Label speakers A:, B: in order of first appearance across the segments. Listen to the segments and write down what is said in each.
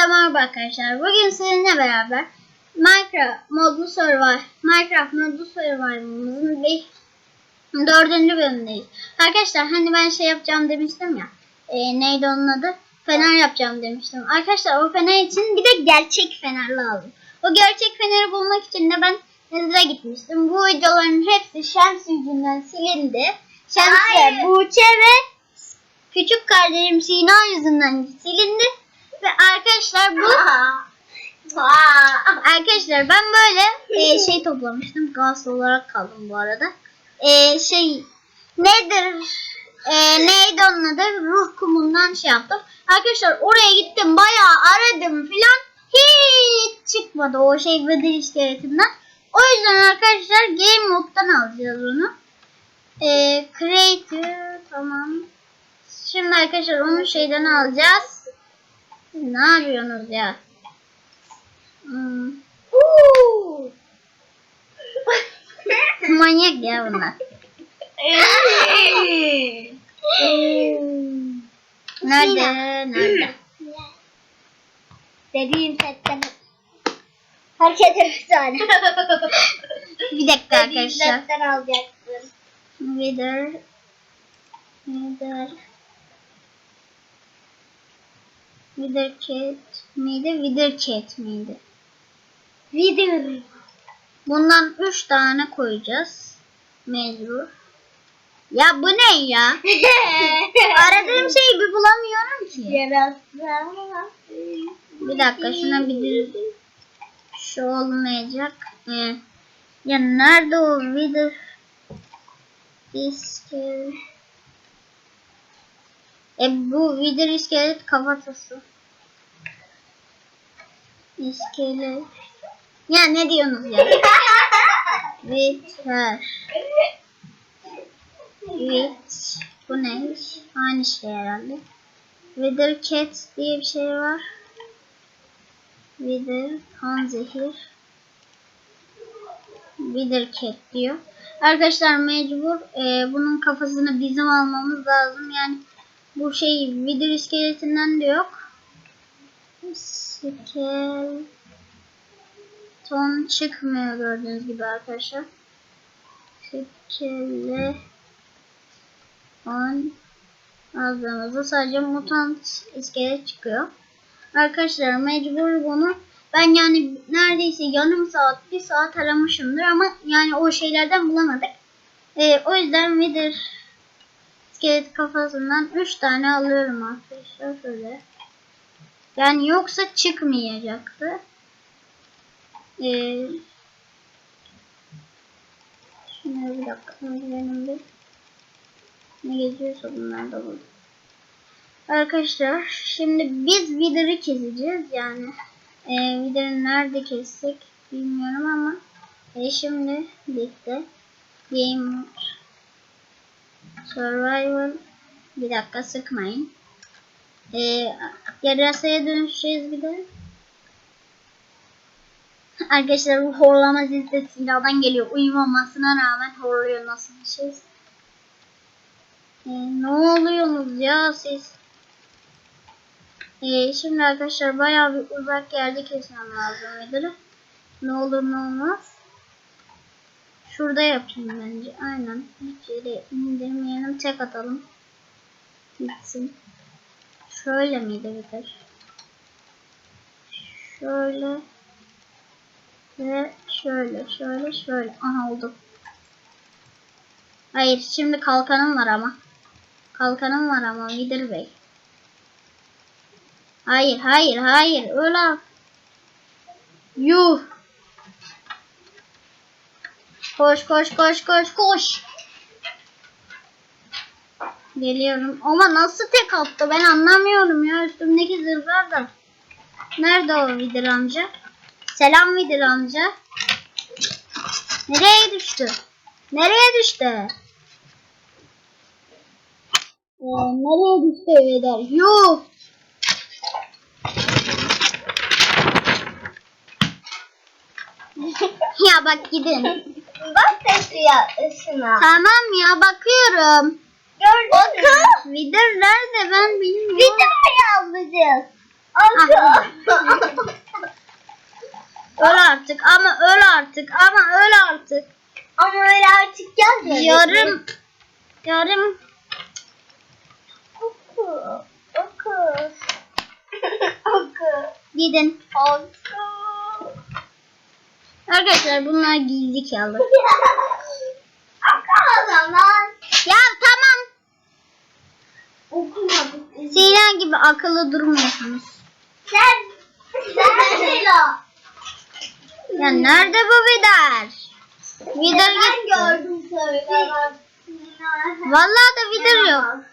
A: Hepinize merhaba arkadaşlar. Bugün sizinle beraber Minecraft modlu survival Minecraft modlu survival'ımızın bir dördüncü bölümündeyiz. Arkadaşlar hani ben şey yapacağım demiştim ya. E, neydi onun adı? Fener yapacağım demiştim. Arkadaşlar o fener için bir de gerçek fener lazım. O gerçek feneri bulmak için de ben Nether'a gitmiştim. Bu videoların hepsi Şems yüzünden silindi. Şems ve
B: Hayır.
A: Buğçe ve küçük kardeşim Sina yüzünden silindi. Ve arkadaşlar bu arkadaşlar ben böyle e, şey toplamıştım. Gaz olarak kaldım bu arada. E, şey nedir? E, neydi onun adı? Ruh kumundan şey yaptım. Arkadaşlar oraya gittim bayağı aradım filan. Hiç çıkmadı o şey Wither iskeletinden. O yüzden arkadaşlar Game Mode'dan alacağız onu. E, Creator tamam. Şimdi arkadaşlar onu şeyden alacağız. Siz ne yapıyorsunuz ya? Hmm, manyak ya bunlar. Nerede? Nerede?
B: Dediğim setten. Herkese bir tane.
A: Bir dakika
B: Dediğim
A: arkadaşlar.
B: setten alacaksın.
A: Wither. Wither. Wither cat miydi? Wither cat miydi?
B: Video.
A: Bundan 3 tane koyacağız. Mecbur. Ya bu ne ya? Aradığım şeyi bir bulamıyorum ki. Bir dakika şuna bir düz. Şu olmayacak. Ee, ya nerede o Wither? İskelet. E bu Wither iskelet kafatası. İskelet. Ya ne diyorsunuz ya? Wither. Wit. Bu ne? Aynı şey herhalde. Wither cat diye bir şey var. Wither kan zehir. Wither cat diyor. Arkadaşlar mecbur e, bunun kafasını bizim almamız lazım. Yani bu şey Wither iskeletinden de yok. Skeleton çıkmıyor gördüğünüz gibi arkadaşlar. Skeleton aldığımızda sadece mutant iskelet çıkıyor. Arkadaşlar mecbur bunu ben yani neredeyse yarım saat bir saat aramışımdır ama yani o şeylerden bulamadık. Ee, o yüzden Wither iskelet kafasından 3 tane alıyorum arkadaşlar şöyle. Yani yoksa çıkmayacaktı. Ee, şunları bir dakika benim bir ne geziyorsa bunlar da burada. Arkadaşlar şimdi biz Wither'ı keseceğiz yani e, Wither'ı nerede kessek bilmiyorum ama e, şimdi bitti. Game. Survival bir dakika sıkmayın. E, yarasaya dönüşeceğiz bir de. Arkadaşlar bu horlama sesi de silahdan geliyor. Uyumamasına rağmen horluyor nasıl bir şey. E, ne oluyorsunuz ya siz? Ee, şimdi arkadaşlar bayağı bir uzak yerde kesmem lazım Wither'ı. Ne olur ne olmaz. Şurada yapayım bence. Aynen. Hiç yere indirmeyelim. Tek atalım. Gitsin. Şöyle miydi Wither? Şöyle. Ve şöyle. Şöyle. Şöyle. Aha oldu. Hayır. Şimdi kalkanım var ama. Kalkanım var ama Wither Bey. Hayır, hayır, hayır. Öyle. Yuh. Koş, koş, koş, koş, koş. Geliyorum. Ama nasıl tek attı? Ben anlamıyorum ya. Üstümdeki zırhlar da. Nerede o Vidir amca? Selam Vidir amca. Nereye düştü? Nereye düştü? Ee, nereye düştü Vidir? Yuh. ya bak gidin.
B: Bak taşıyor ışına.
A: Tamam ya bakıyorum.
B: Gördün mü?
A: Vidir nerede ben bilmiyorum.
B: Ya ablacığım.
A: Ah, Öl artık ama öl artık ama öl artık.
B: Ama öyle artık gelmiyor.
A: Yarım yarım
B: Oku. Oku. Oku.
A: gidin.
B: Oku.
A: Arkadaşlar bunlar gizli kaldı.
B: O zaman.
A: Ya tamam.
B: Okumadık.
A: Seyran gibi akıllı durmuyorsunuz.
B: Sen. Sen Selo.
A: Ya nerede bu Vidar? Vidar
B: Ben
A: gitti.
B: gördüm söylemem.
A: Vallahi da Vidar yok.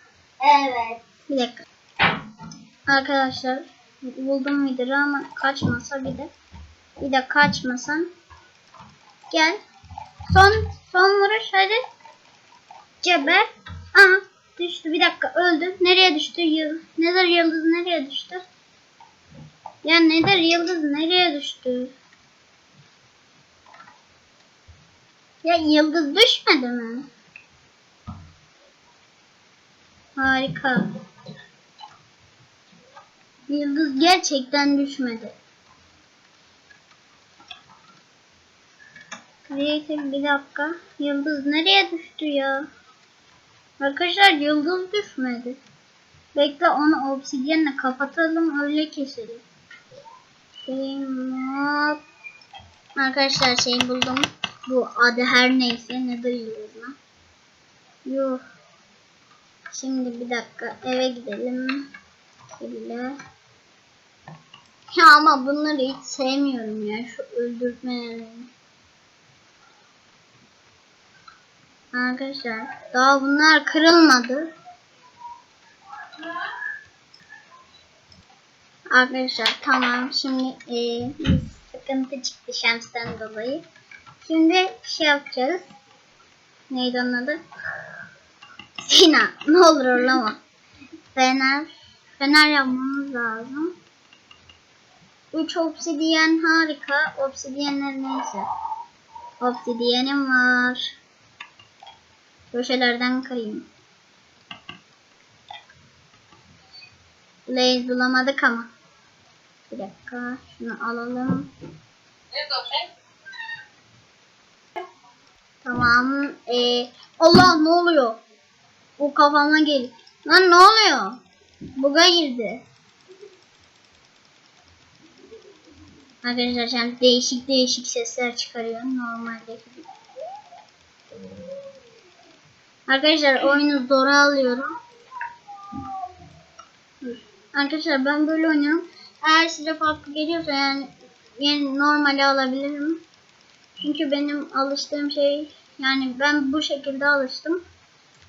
B: Evet.
A: Bir dakika. Arkadaşlar buldum Vidar'ı ama kaçmasa bir de. Bir de kaçmasan. Gel. Son son vuruş hadi. Geber. Aha düştü bir dakika öldü. Nereye düştü? Yıldız. Nedir yıldız nereye düştü? Ya nedir yıldız nereye düştü? Ya yıldız düşmedi mi? Harika. Yıldız gerçekten düşmedi. Creative bir dakika. Yıldız nereye düştü ya? Arkadaşlar yıldız düşmedi. Bekle onu obsidyenle kapatalım öyle keselim. Şey, hop. Arkadaşlar şey buldum. Bu adı her neyse nedir yıldızına. Yuh. Şimdi bir dakika eve gidelim. Şöyle. Ya ama bunları hiç sevmiyorum ya şu öldürtmelerini. Arkadaşlar daha bunlar kırılmadı. Arkadaşlar tamam şimdi e, sıkıntı çıktı şemsten dolayı. Şimdi şey yapacağız. Neydi onun adı? Sina ne olur orlama. Fener. Fener yapmamız lazım. 3 obsidiyen harika. Obsidiyenler neyse. Obsidiyenim var. Köşelerden kırayım. Blaze bulamadık ama. Bir dakika. Şunu alalım. Tamam. Ee, Allah ne oluyor? Bu kafama gel. Lan ne oluyor? Buga girdi. Arkadaşlar şimdi değişik değişik sesler çıkarıyor normaldeki gibi. Arkadaşlar oyunu zora alıyorum. Arkadaşlar ben böyle oynuyorum. Eğer size farklı geliyorsa yani, yani normali alabilirim. Çünkü benim alıştığım şey yani ben bu şekilde alıştım.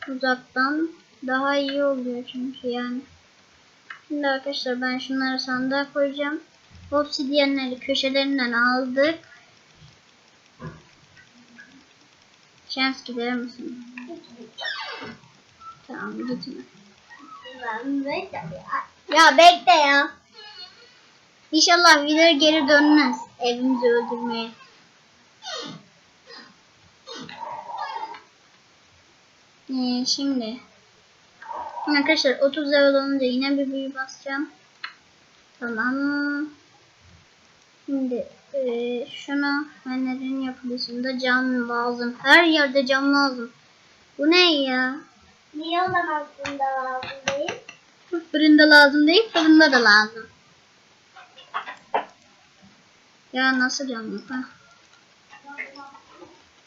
A: Uzaktan daha iyi oluyor çünkü yani. Şimdi arkadaşlar ben şunları sandığa koyacağım. Obsidyenleri köşelerinden aldık. Şans gider misin? Tamam gitme.
B: Ben bekle ya.
A: Ya bekle ya. İnşallah Wither geri dönmez evimizi öldürmeye. Ee, şimdi arkadaşlar 30 level olunca yine bir büyü basacağım. Tamam. Şimdi e, şuna fenerin yapılışında cam lazım. Her yerde cam lazım. Bu ne ya?
B: Niye o zaman bunda lazım değil?
A: Fırında lazım değil, fırında da lazım. Ya nasıl cam yok ha?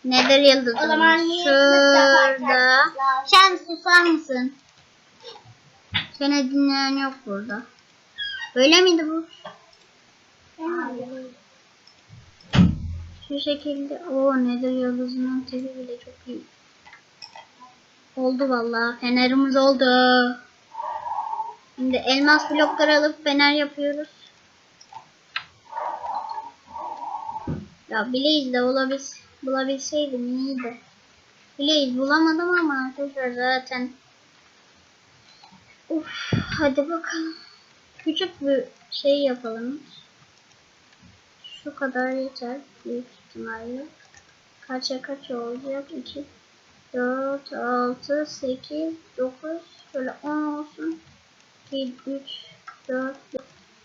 A: Nedir yıldızım?
B: O zaman niye
A: Şurada. Sen susar mısın? Seni dinleyen yok burada. Böyle miydi bu? Şu şekilde. O nedir yıldızının tipi bile çok iyi. Oldu vallahi. Fenerimiz oldu. Şimdi elmas blokları alıp fener yapıyoruz. Ya Blaze de olabil bulabilseydim iyiydi. Blaze bulamadım ama arkadaşlar zaten. Uf, hadi bakalım. Küçük bir şey yapalım. Şu kadar yeter büyük ihtimalle. Kaça kaç olacak? 2, 4, 6, 8, 9, böyle 10 olsun. 2, 3, 4,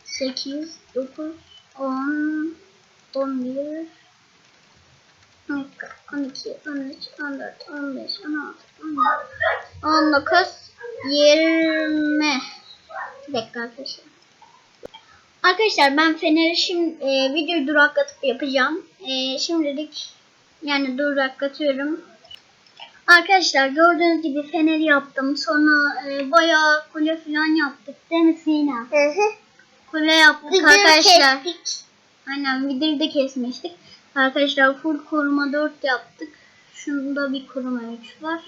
A: 8, 9, 10, 11, 12, 13, 14, 15, 16, 19, 20. Bir dakika arkadaşlar. Arkadaşlar ben Fener'i şimdi e, videoyu duraklatıp yapacağım. E, şimdilik yani duraklatıyorum. Arkadaşlar gördüğünüz gibi Fener'i yaptım. Sonra e, bayağı kule falan yaptık. Değil mi Sina?
B: Hı hı.
A: Kule yaptık
B: Videoyu
A: arkadaşlar.
B: kestik.
A: Aynen videoyu da kesmiştik. Arkadaşlar full koruma 4 yaptık. Şunda bir koruma 3 var.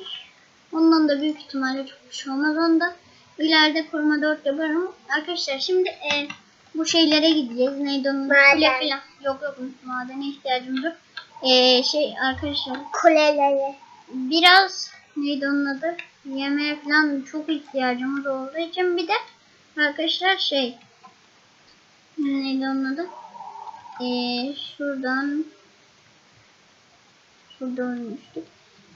A: Ondan da büyük ihtimalle çok bir şey olmaz. Onda ileride koruma 4 yaparım. Arkadaşlar şimdi e, bu şeylere gideceğiz. Neydi onun?
B: Maden.
A: Kule falan. Yok yok madene ihtiyacımız yok. E, şey arkadaşlar
B: Kuleleri.
A: biraz neydi onun adı? Yemeğe falan çok ihtiyacımız olduğu için bir de arkadaşlar şey neydi onun adı? Ee, şuradan şurada ölmüştük.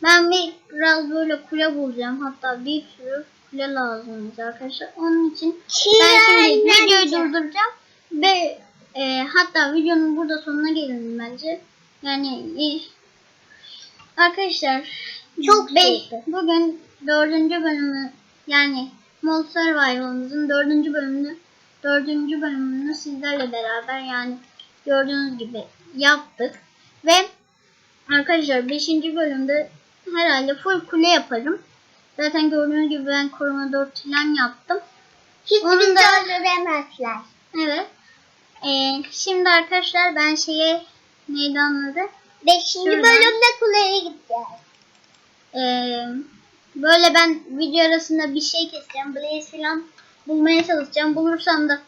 A: Ben bir biraz böyle kule bulacağım. Hatta bir sürü kule lazım bize arkadaşlar. Onun için ben şimdi videoyu durduracağım ve e, hatta videonun burada sonuna gelelim bence. Yani e, arkadaşlar
B: Çok
A: be-
B: keyifli.
A: bugün dördüncü bölümü yani Mod Survival'ımızın dördüncü bölümünü dördüncü bölümünü sizlerle beraber yani gördüğünüz gibi yaptık ve arkadaşlar beşinci bölümde herhalde full kule yaparım. Zaten gördüğünüz gibi ben koruma 4 falan yaptım.
B: Hiç
A: Onun
B: bizi
A: da-
B: öldüremezler.
A: Evet. Ee, şimdi arkadaşlar ben şeye neydi anladı?
B: Beşinci
A: Şuradan.
B: bölümde kuleye gideceğiz.
A: Ee, böyle ben video arasında bir şey keseceğim. Blaze falan bulmaya çalışacağım. Bulursam da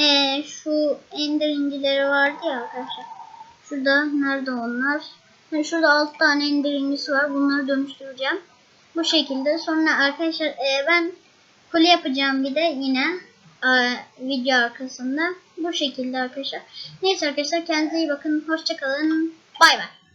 A: ee, şu ender incileri vardı ya arkadaşlar. Şurada nerede onlar? Ha, şurada 6 tane ender incisi var. Bunları dönüştüreceğim. Bu şekilde. Sonra arkadaşlar ee, ben kule yapacağım bir de yine ee, video arkasında. Bu şekilde arkadaşlar. Neyse arkadaşlar kendinize iyi bakın. Hoşçakalın. Bay bay.